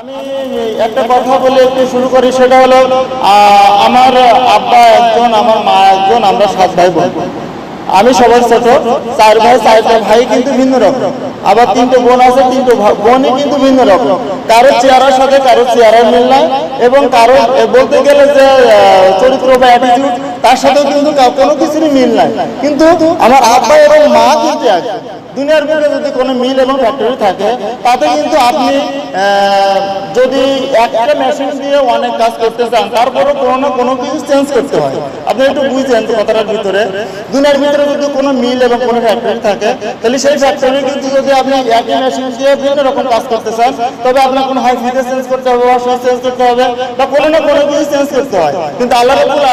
আমি একটা কথা বলে একটু শুরু করি, সেটা হলো আমার আব্বা একজন, আমার মা একজন, আমরা সাত ভাই বোন। আমি সবার ছোট, চার ভাই, চারটা ভাই কিন্তু ভিন্ন রকম। আবার তিনটে বোন আছে, তিনটে বোনই কিন্তু ভিন্ন রকম। কারও চেহারার সাথে কারও চেহারার মিল নাই, এবং কারও বলতে গেলে যে চরিত্র বা অ্যাটিটিউড তার সাথেও কিন্তু কোনো কিছুরই মিল নাই। কিন্তু আমার আব্বা এবং মা কিন্তু এক। দুনিয়ার বুকে যদি কোনো মিল এবং ফ্যাক্টরি থাকে, তাতে কিন্তু আপনি যদি একটা মেশিন দিয়ে অনেক কাজ করতে চান তারপরে কোনো না কোনো কিছু চেঞ্জ করতে হয়। আপনি একটু বুঝছেন কথাটার ভিতরে। দুনিয়ার ভিতরে যদি কোনো মিল এবং কোনো ফ্যাক্টরি থাকে, তাহলে সেই ফ্যাক্টরি কিন্তু যদি আপনি একই মেশিন দিয়ে বিভিন্ন রকম কাজ করতে চান, তবে আপনার কোনো হাই ফিতে চেঞ্জ করতে হবে ওয়াশার চেঞ্জ করতে হবে, বা কোনো না কোনো কিছু চেঞ্জ করতে হয়। কিন্তু আল্লাহ রাবুল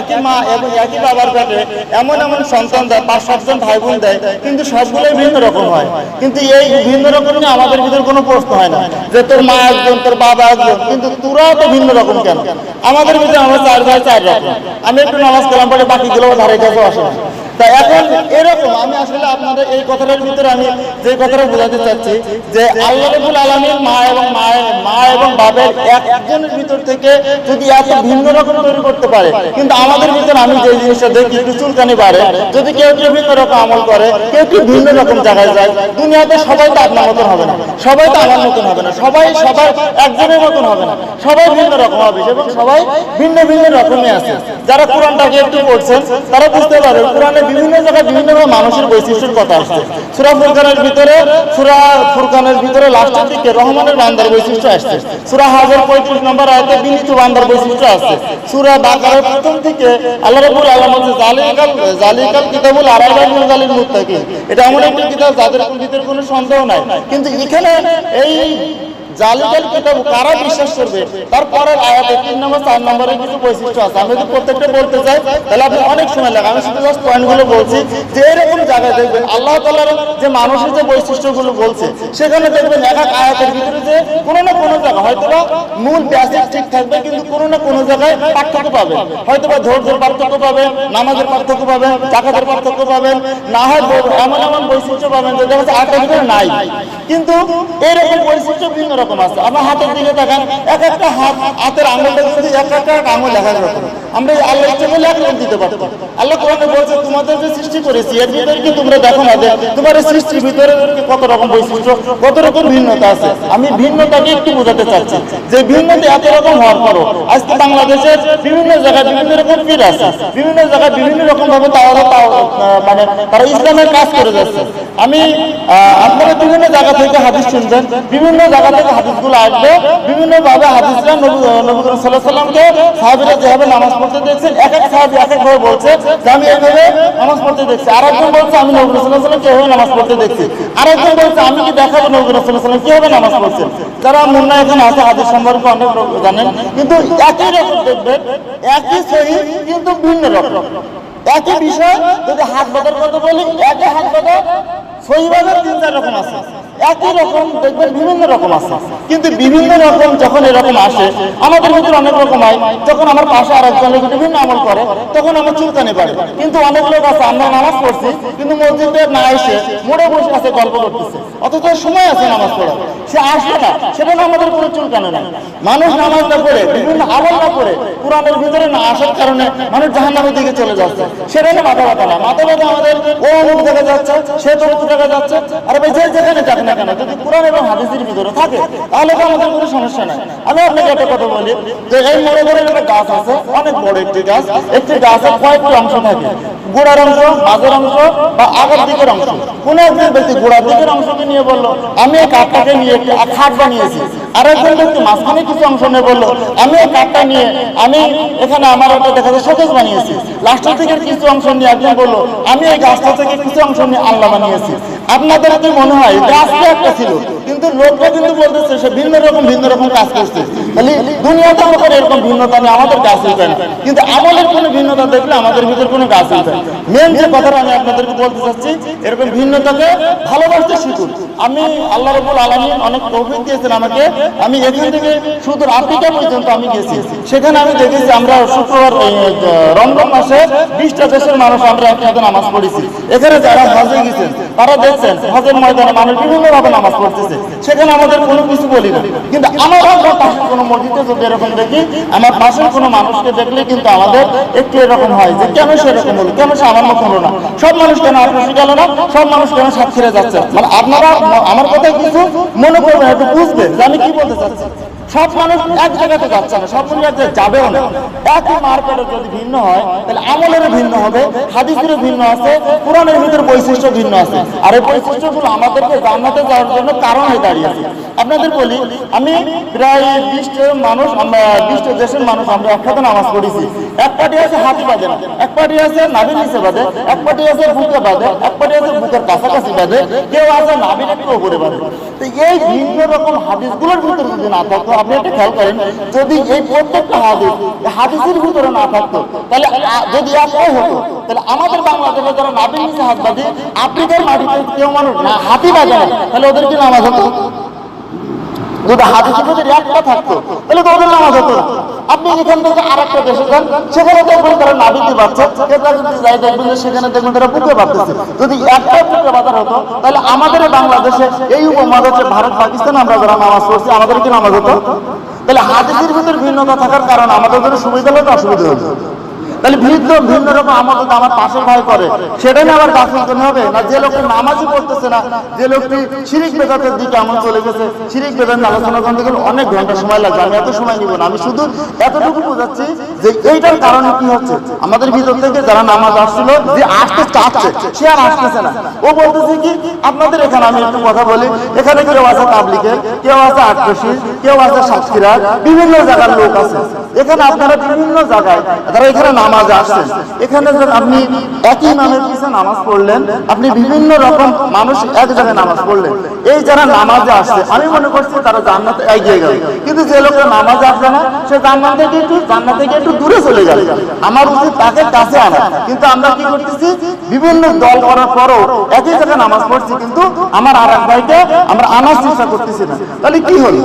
একই মা এবং একই বাবার পেটে এমন এমন সন্তান দেয়, পাঁচ সাতজন ভাই বোন দেয়, কিন্তু সবগুলোই ভিন্ন রকম হয়। কিন্তু এই ভিন্ন রকম নিয়ে আমাদের ভিতরে কোনো প্রশ্ন হয় না যে তোর মা একজন, তোর বাবা একজন, কিন্তু তোরা তো ভিন্ন রকম কেন? আমাদের ভিতরে আমরা চার ভাই চার রকম। আমি একটু নামাজ কালাম পরে বাকিগুলো ধারে কাছে আসে তা এখন এরকম, আমি আপনাদের এই কথাটার ভিতরে আমি যে কথাটা বোঝাতে চাচ্ছি যে আল্লাহ রবুল আলমীর মা এবং মায়ের, মা এবং বাবের একজনের ভিতর থেকে যদি এত ভিন্ন রকম তৈরি করতে পারে, কিন্তু আমাদের ভিতরে আমি যে জিনিসটা দেখি, একটু চুলকানি বাড়ে, যদি কেউ কেউ ভিন্ন রকম আমল করে, কেউ কেউ ভিন্ন রকম জায়গায় যায়, দুনিয়াতে সবাই তো আপনার মতন হবে না, সবাই তো আমার মতন হবে না, সবাই সবার একজনের মতন হবে না, সবাই ভিন্ন রকম হবে, এবং সবাই ভিন্ন ভিন্ন রকমই আছে। যারা কোরআনটাকে একটু পড়ছেন, তারা বুঝতে পারে কোরআনে বিভিন্ন জায়গায় বিভিন্ন মানুষের বৈশিষ্ট্যের কথা। আসছে। সুরা ফুরকানের ভিতরে, সুরা ফুরকানের ভিতরে লাস্টের দিকে রহমানের বান্দার বৈশিষ্ট্য আসছে। সুরা হাজার পঁয়ত্রিশ নম্বর আয়তে বিনীত বান্দার বৈশিষ্ট্য আসছে। সুরা বাকারের প্রথম থেকে আল্লাহ রবুল আল্লাহ হচ্ছে জালিকাল জালিকাল কিতাবুল আরাইবাল জালিল মুত্তাকি এটা এমন একটি কিতাব যাদের ভিতরে কোনো সন্দেহ নাই। কিন্তু এখানে এই জালিকাল কিতাব কারা বিশ্বাস করবে? তারপরের আয়াতে তিন নম্বর, চার নম্বরের কিছু বৈশিষ্ট্য আছে। আমি যদি প্রত্যেকটা বলতে চাই, তাহলে আপনি অনেক সময় লাগে। আমি শুধু জাস্ট পয়েন্টগুলো বলছি। যে এরকম জায়গায় দেখবেন, আল্লাহ তালার যে মানুষের যে বৈশিষ্ট্যগুলো বলছে, সেখানে দেখবেন এক এক আয়াতের ভিতরে যে কোনো না কোনো জায়গা হয়তো বা মূল বেসিক ঠিক থাকবে, কিন্তু কোনো না কোনো জায়গায় পার্থক্য পাবেন হয়তো বা ধৈর্যের পার্থক্য পাবেন, নামাজের পার্থক্য পাবেন, জাকাতের পার্থক্য পাবেন। না হয় এমন এমন বৈশিষ্ট্য পাবেন যে যাচ্ছে আটের ভিতরে নাই। কিন্তু এরকম বৈশিষ্ট্য ভিন্ন রকম। আছে। আমার হাতের দিকে তাকান এক একটা হাত, হাতের আঙুলটা কিন্তু এক একটা আঙুল যাবে আমরা আল্লাহ দিতে আল্লাহ কোরআনে বলছে, তোমাদের যে সৃষ্টি করেছি, এর ভিতরে তোমরা দেখো না তোমার এই সৃষ্টির ভিতরে কত রকম বৈশিষ্ট্য, কত রকম ভিন্নতা আছে। আমি ভিন্নতাকে একটু বোঝাতে চাচ্ছি। যে ভিন্নতা এত রকম হওয়ার পরও আজকে বাংলাদেশের বিভিন্ন জায়গায় বিভিন্ন রকম পীর আছে। বিভিন্ন জায়গায় বিভিন্ন রকম ভাবে তারা মানে তারা ইসলামের কাজ করে যাচ্ছে। আমি আপনারা বিভিন্ন জায়গা থেকে হাদিস শুনবেন বিভিন্ন জায়গা থেকে হাদিসগুলো আসবে। বিভিন্ন ভাবে হাদিসরা নবী নবী সাল্লামকে সাহাবিরা যেভাবে নামাজ পড়তে দেখছেন এক এক সাহাবি এক এক ভাবে বলছে, যে আমি এইভাবে নামাজ পড়তে দেখছি। আর একজন বলছে, আমি নবী সাল্লাহ সাল্লাম কীভাবে নামাজ পড়তে দেখছি। আর বলছে, আমি কি দেখাবো নবী সাল্লাহ সাল্লাম নামাজ পড়ছেন? যারা মুন্না এখানে আছে, হাদিস সম্পর্কে অনেক জানেন, কিন্তু একই রকম দেখবেন, একই সহি, কিন্তু ভিন্ন রকম। একই বিষয়, যদি হাত বাঁধার কথা বলি, একই হাত বাঁধা সহিভাবে তিন চার রকম আছে। একই রকম, দেখবেন বিভিন্ন রকম আছে। কিন্তু বিভিন্ন রকম যখন এরকম আসে, আমাদের ভিতরে অনেক রকম হয়। যখন আমার পাশে আর একজন বিভিন্ন আমল করে, তখন আমার চুলকানি পারে। কিন্তু অনেক লোক আছে, আমরা নামাজ পড়ছি, কিন্তু মসজিদে না এসে মোড়ে বসে আছে, গল্প করতেছে। অথচ সময় আছে নামাজ পড়া সে আসবে না, সেটা না আমাদের কোনো চুলকানি না মানুষ নামাজ না করে বিভিন্ন আমল না করে, কোরআনের ভিতরে না আসার কারণে মানুষ জাহান্নামের দিকে চলে যাচ্ছে। সেটা না মাথা ব্যথা না। মাথা ব্যথা আমাদের ও অমুক দেখা যাচ্ছে, সে তো দেখা যাচ্ছে, আর ভাই, যে যেখানে যাক না কেন, যদি কোরআন এবং হাদিসের ভিতরে থাকে, তাহলে তো আমাদের কোনো সমস্যা নাই। আমি আপনাকে একটা কথা বলি, যে এই মনে মোড়ে একটা গাছ আছে, অনেক বড় একটি গাছ, একটি গাছের কয়েকটি অংশ থাকে। গোড়ার অংশ মাঝের অংশ বা আগের দিকের অংশ। কোন একজন ব্যক্তি গোড়ার দিকের অংশকে নিয়ে বলল, আমি এই কাঠটাকে নিয়ে একটি খাট বানিয়েছি। আর একজন ব্যক্তি মাঝখানে কিছু অংশ নিয়ে বলল, আমি এই কাঠটা নিয়ে, আমি এখানে আমার একটা দেখা যায় শোকেস বানিয়েছি। লাস্টের থেকে কিছু অংশ নিয়ে একজন বলল, আমি এই গাছটা থেকে কিছু অংশ নিয়ে আল্লাহ বানিয়েছি। আপনাদের মনে হয়, গাছটা একটা ছিল? কিন্তু লোকটা কিন্তু বলতেছে, সে ভিন্ন রকম ভিন্ন রকম কাজ করছে। তাহলে দুনিয়াতে আমাদের এরকম ভিন্নতা নেই, আমাদের কাজ হইবে না। কিন্তু আমলের কোনো ভিন্নতা দেখলে আমাদের ভিতরে কোনো কাজ হইবে মেন যে কথাটা আমি আপনাদেরকে বলতে চাচ্ছি, এরকম ভিন্নতাকে ভালোবাসতে শিখুন। আমি আল্লাহ রবুল আলমিন অনেক তৌফিক দিয়েছেন আমাকে। আমি এখান থেকে শুধু আফ্রিকা পর্যন্ত আমি গেছি। সেখানে আমি দেখেছি আমরা শুক্রবার রমজান মাসে বিশটা দেশের মানুষ আমরা একসাথে নামাজ পড়েছি। এখানে যারা হজে গেছেন, তারা দেখছেন হজের ময়দানে মানুষ বিভিন্নভাবে নামাজ পড়তেছে। সেখানে আমাদের কোনো কিছু বলি না। কিন্তু আমার আমার পাশে কোনো মসজিদে যদি এরকম দেখি, আমার পাশের কোনো মানুষকে দেখলে কিন্তু আমাদের একটু এরকম হয় যে, কেন সে এরকম হলো? কেন সে আমার মতো হলো না? সব মানুষ কেন আপনার গেল না? সব মানুষ কেন সাক্ষীরা যাচ্ছে? মানে আপনারা, আমার কথা কিছু মনে করবেন, একটু বুঝবেন যে আমি কি বলতে চাচ্ছি। সব মানুষ এক জায়গাতে যাচ্ছে না, সব মানুষ এক জায়গায় যাবেও না। একই মার্কেটে যদি ভিন্ন হয়, তাহলে আমলের ভিন্ন হবে, হাদিসেরও ভিন্ন আছে, কোরআনের ভিতরে বৈশিষ্ট্য ভিন্ন আছে। আর এই বৈশিষ্ট্যগুলো আমাদেরকে জান্নাতে যাওয়ার জন্য কারণ হয়ে দাঁড়িয়েছে। আপনাদের বলি, আমি প্রায় বিশটা মানুষ, আমরা বিশটা দেশের মানুষ, আমরা একসাথে নামাজ পড়েছি। এক পার্টি আছে হাতি না এক পার্টি আছে নাভির নিচে বাঁধে এক পার্টি আছে বুকে বাঁধে এক পার্টি আছে বুকের কাছাকাছি বাঁধে কেউ আছে নাভির একটু উপরে বাঁধে তো এই ভিন্ন রকম হাদিসগুলোর ভিতরে যদি না থাকতো আপনি একটা খেয়াল করেন, যদি এই প্রত্যেকটা হাদিস, হাদিসের ভিতরে না থাকতো, তাহলে যদি একটাই হতো, তাহলে আমাদের বাংলাদেশে যারা নাবিল নিচে হাত মাটিতে কেউ মানুষ হাতি বাজায়, তাহলে ওদের কি নামাজ হতো। যদি হাদিসের ভিতরে একটা থাকতো, তাহলে তো ওদের নামাজ হতো আপনি এখান থেকে আর একটা দেশে যান, সেখানে দেখবেন তারা নাবিতে যদি যাই দেখবেন যে সেখানে দেখবেন তারা বুকে বাঁধতেছে যদি একটা বুকে বাঁধার হতো, তাহলে আমাদের বাংলাদেশে এই উপমহাদেশে ভারত, পাকিস্তান, আমরা যারা নামাজ পড়ছি, আমাদের কি নামাজ হতো? তাহলে হাদিসের ভিতরে ভিন্নতা থাকার কারণ আমাদের জন্য সুবিধা হলো অসুবিধা হলো? তাহলে ভিন্ন ভিন্ন রকম আমাদের তো আমার পাশের ভাই করে। সেটা নিয়ে আবার গাফিল করতে হবে। না, যে লোকটি নামাজই পড়তেছে না, যে লোকটি শিরিক বেদাতের দিকে এমন চলে গেছে, শিরিক বেদাত নিয়ে আলোচনা করতে গেলে অনেক ঘণ্টা সময় লাগবে। আমি এত সময় নিব না। আমি শুধু এতটুকু বোঝাচ্ছি যে এইটার কারণে কি হচ্ছে? আমাদের ভিতর থেকে যারা নামাজ আসছিল, যে আসতে চাচ্ছে, সে আর আসতেছে না। ও বলতেছে কি, আপনাদের এখানে আমি একটু কথা বলি। এখানে কেউ আছে তাবলিকের কেউ আছে আটরশি কেউ আছে সাতক্ষীরা বিভিন্ন জায়গার লোক আছে। এখানে আপনারা বিভিন্ন জায়গায় যারা এখানে নামাজ আসছেন, এখানে আপনি একই নামের পিছনে নামাজ পড়লেন, আপনি বিভিন্ন রকম মানুষ এক জায়গায় নামাজ পড়লেন। এই যারা নামাজে আসছে, আমি মনে করছি তারা জান্নাতে এগিয়ে গেল। কিন্তু যে লোকটা নামাজে আসবে না, সে জান্নাত থেকে একটু, জান্নাত থেকে একটু দূরে চলে গেল। আমার উচিত তাকে কাছে আনা। কিন্তু আমরা কি করতেছি? বিভিন্ন দল করার পরও একই জায়গায় নামাজ পড়ছি, কিন্তু আমার আর এক ভাইকে আমরা আনার চেষ্টা করতেছি না। তাহলে কি হলো?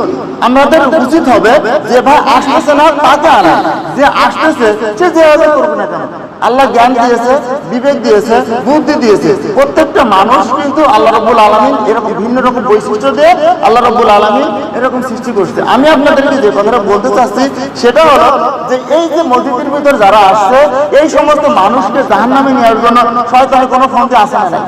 আমাদের উচিত হবে যে, ভাই, আসতেছে না, তাকে প্রত্যেকটা মানুষ কিন্তু আল্লাহ আলমিন এরকম ভিন্ন রকম বৈশিষ্ট্য দিয়ে আল্লাহ আলমিন এরকম সৃষ্টি করছে। আমি আপনাদেরকে যে কথাটা বলতে চাচ্ছি, সেটা হলো যে এই যে মসজিদের ভিতর যারা আসছে, এই সমস্ত মানুষকে জাহান্নামে নেওয়ার জন্য শয়তানের কোনো ফোনতে আসে না।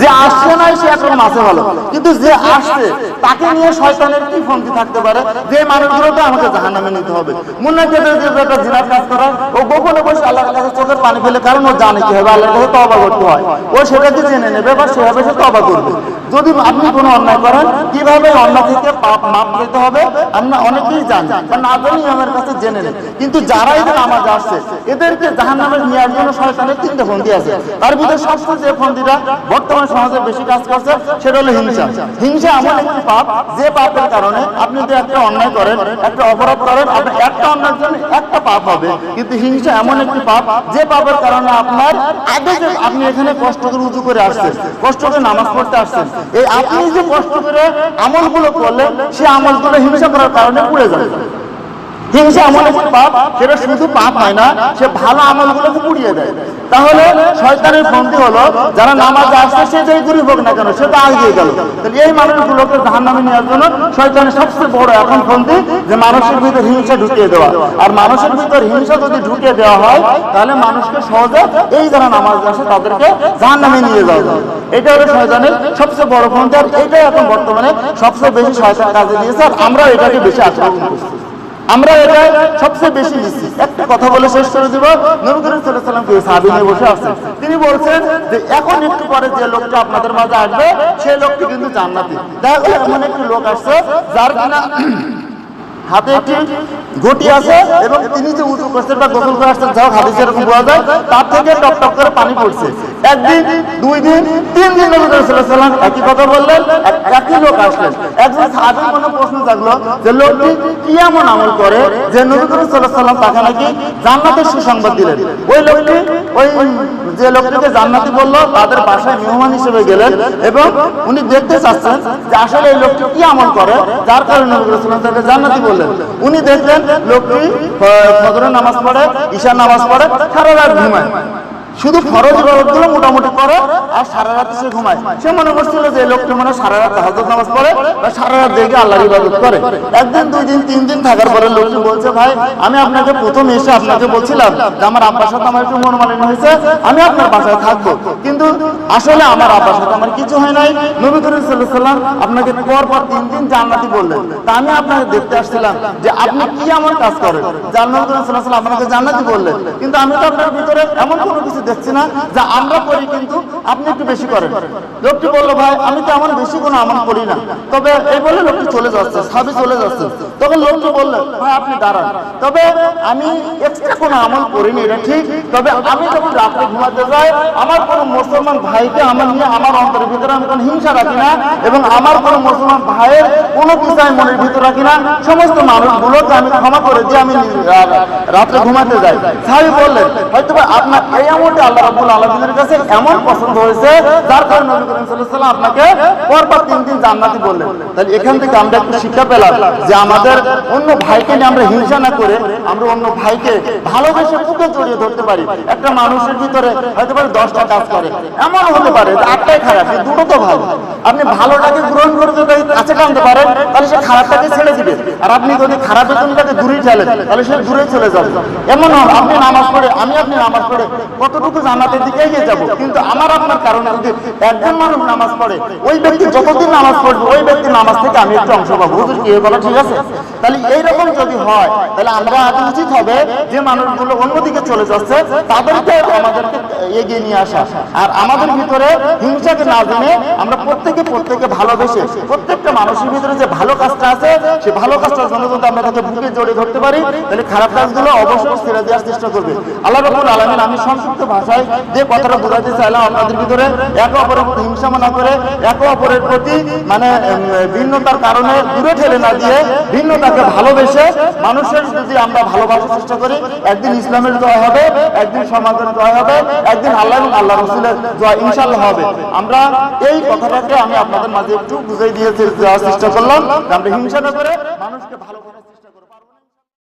যে আসছে না, সে এখন মাসে ভালো। কিন্তু যে আসছে, তাকে নিয়ে শয়তানের কি ফোনটি থাকতে পারে? যে মানুষগুলোকে আমাকে জাহান নামে নিতে হবে। মনে করে যে একটা জিনার কাজ করা ও গোপনে বসে আল্লাহর কাছে চোখের পানি ফেলে কারণ ও জানে কি হবে, আল্লাহর কাছে তবা করতে হয়। ও সেটাকে জেনে নেবে বা সেভাবে সে তবা করবে। যদি আপনি কোনো অন্যায় করেন, কীভাবে অন্যায় থেকে পাপ মাপ পেতে হবে, আমরা অনেকেই জানি, বা না জানি আমার কাছে জেনে নেন কিন্তু যারা এদের নামাজ আসছে, এদেরকে জাহান নামে নেওয়ার জন্য শয়তানের তিনটে ফন্দি আছে। তার ভিতরে সবচেয়ে যে ফন্দিটা বর্তমান সমাজে বেশি কাজ করছে, সেটা হলো হিংসা। হিংসা এমন একটি পাপ, যে পাপের কারণে আপনি যদি একটা অন্যায় করেন, একটা অপরাধ করেন, আপনার একটা অন্যায়ের জন্য একটা পাপ হবে। কিন্তু হিংসা এমন একটি পাপ, যে পাপের কারণে আপনার আগে যে আপনি এখানে কষ্ট করে উঁচু করে আসছেন, কষ্ট করে নামাজ পড়তে আসছেন, এই আপনি যে কষ্ট করে আমলগুলো করলেন সেই আমলগুলো হিংসা করার কারণে পুড়ে যাবে। হিংসা এমন একটি পাপ, সেটা শুধু পাপ হয় না, সে ভালো আমলগুলোকে পুড়িয়ে দেয়। তাহলে শয়তানের ফন্দি হলো যারা নামাজে আসছে, সে যেই দূরই হোক না কেন, সে তো আগিয়ে গেল। তাহলে এই মানুষগুলোকে ধান নামে নেওয়ার জন্য শয়তানের সবচেয়ে বড় এখন ফন্দি যে মানুষের ভিতর হিংসা ঢুকিয়ে দেওয়া। আর মানুষের ভিতর হিংসা যদি ঢুকিয়ে দেওয়া হয়, তাহলে মানুষকে সহজে এই যারা নামাজ আসে, তাদেরকে জাহান নামে নিয়ে যাওয়া যায় এটা হলো শয়তানের সবচেয়ে বড় ফন্দি আর এটাই এখন বর্তমানে সবচেয়ে বেশি শয়তান কাজে দিয়েছে, আর আমরা এটাকে বেশি আক্রমণ করছি। আমরা এটা সবচেয়ে বেশি নিচ্ছি। একটা কথা বলে শেষ করে দিব, নবী বসে আছেন তিনি বলছেন যে, এখন একটু পরে যে লোকটা আপনাদের মাঝে আসবে, সে লোকটি কিন্তু জান্নাতি। দেখা এমন একটি লোক আসছে, যার কিনা হাতে একটি ঘটি আছে এবং তিনি যে উঁচু করছেন বা গোসল করে আসছেন যাও হাদিসে এরকম বোঝা যায়, তার থেকে টপ টপ করে পানি পড়ছে। একদিন, দুই দিন, তিন দিন নবী ওয়াসাল্লাম একই কথা বললেন একই লোক আসলেন। একজন সাহাবীর মনে প্রশ্ন জাগলো যে, লোকটি কি এমন আমল করে যে নবী করিম সাল্লাল্লাহু আলাইহি ওয়াসাল্লাম তাকে নাকি জান্নাতের সুসংবাদ দিলেন? ওই লোকটি ওই যে লোকটিকে জান্নাতি বলল, তাদের বাসায় মেহমান হিসেবে গেলেন এবং উনি দেখতে চাচ্ছেন যে আসলে এই লোকটি কি আমল করে, যার কারণে নবী তাকে জান্নাতি বললেন। উনি দেখলেন লোকটি ফজরের নামাজ পড়ে, ঈশার নামাজ পড়ে, সারা রাত ঘুমায়। শুধু ফরজ ইবাদতগুলো মোটামুটি করে আর সারা রাত সে ঘুমায়। সে মনে করছিল যে লোকটি মনে সারা রাত হাজত নামাজ পড়ে বা সারা রাত দেখে আল্লাহর ইবাদত করে। একদিন, দুই দিন, তিন দিন থাকার পরে লোকটি বলছে, ভাই, আমি আপনাকে প্রথম এসে আপনাকে বলছিলাম যে আমার আব্বার সাথে আমার একটু মনোমালিন্য হয়েছে, আমি আপনার বাসায় থাকব। কিন্তু আসলে আমার আব্বার সাথে আমার কিছু হয় নাই। নবী করিম সাল্লাম আপনাকে পর পর তিন দিন জান্নাতি বললেন। তা আমি আপনাকে দেখতে আসছিলাম যে আপনি কি এমন কাজ করেন? সাল্লাম আপনাকে জান্নাতি বললেন। কিন্তু আমি তো আপনার ভিতরে এমন কোনো কিছু দেখছি না, যা আমরা করি কিন্তু আপনি একটু বেশি করেন। লোকটি বলল, ভাই, আমি তো এমন বেশি কোনো আমল করি না। তবে এই বলে লোকটি চলে যাচ্ছে সাবি চলে যাচ্ছে। তখন লোকটি বললেন ভাই, আপনি দাঁড়ান। তবে আমি এক্সট্রা কোনো আমল করিনি, এটা ঠিক। তবে আমি যখন রাত্রে ঘুমাতে যাই, আমার কোনো মুসলমান ভাইকে আমার নিয়ে, আমার অন্তরের ভিতরে আমি কোনো হিংসা রাখি না এবং আমার কোনো মুসলমান ভাইয়ের কোনো কিছু আমি মনের ভিতরে রাখি না। সমস্ত মানুষগুলোকে আমি ক্ষমা করে দিয়ে আমি রাত্রে ঘুমাতে যাই। সাহেব বললেন হয়তো আপনার এই আল্লাহ রাব্বুল আলামিনের কাছে এমন পছন্দ হয়েছে, যার কারণে নবী করিম সাল্লাম আপনাকে পরপর তিন দিন জান্নাতি বললেন। তাহলে এখান থেকে আমরা একটু শিক্ষা পেলাম যে আমাদের অন্য ভাইকে নিয়ে আমরা হিংসা না করে আমরা অন্য ভাইকে ভালোবেসে জড়িয়ে ধরতে পারি। একটা মানুষের ভিতরে হয়তো পারে দশটা কাজ করে এমন হতে পারে যে আটটাই খারাপ দুটো তো ভালো। আপনি ভালোটাকে গ্রহণ করে যদি কাছে টানতে পারেন, তাহলে সে খারাপটাকে ছেড়ে দিবে। আর আপনি যদি খারাপের জন্যটাকে দূরে ঠেলেন তাহলে সে দূরে চলে যাবে। এমন আপনি নামাজ পড়ে, আমি আপনি নামাজ পড়ে, কতটুকু জান্নাতের দিকে এগিয়ে যাব? কিন্তু আমার আপনার কারণে যদি একজন মানুষ নামাজ পড়ে, ওই ব্যক্তি যতদিন নামাজ পড়বে, ওই ব্যক্তি নামাজ থেকে আমি একটু অংশ পাবো। কি ঠিক আছে? তাহলে এইরকম যদি হয়, তাহলে আমরা আজ উচিত হবে যে মানুষগুলো অন্যদিকে চলে যাচ্ছে, তাদেরকে আমাদেরকে এগিয়ে নিয়ে আসা। আর আমাদের ভিতরে হিংসাকে না জেনে আমরা প্রত্যেকে প্রত্যেকে ভালোবেসে, প্রত্যেকটা মানুষের ভিতরে যে ভালো কাজটা আছে, সে ভালো কাজটার জন্য যদি আমরা তাকে বুকে জড়িয়ে ধরতে পারি, তাহলে খারাপ কাজগুলো অবশ্যই ছেড়ে দেওয়ার চেষ্টা করবে। আল্লাহ রবুল আলমিন আমি সংক্ষিপ্ত ভাষায় যে কথাটা বোঝাতে চাইলাম আপনাদের ভিতরে, একে অপরের প্রতি হিংসা না করে, একে অপরের প্রতি মানে ভিন্নতার কারণে দূরে ঠেলে না দিয়ে ভিন্নতাকে ভালোবেসে মানুষের যদি আমরা ভালোবাসার চেষ্টা করি, একদিন ইসলামের জয় হবে, একদিন সমাজের জয় হবে একদিন আল্লাহ এবং আল্লাহ রসুলের জয় ইনশাল্লাহ হবে। আমরা এই কথাটাকে আমি আপনাদের মাঝে একটু বুঝাই দেওয়ার চেষ্টা করলাম আমরা হিংসা না করে মানুষকে ভালো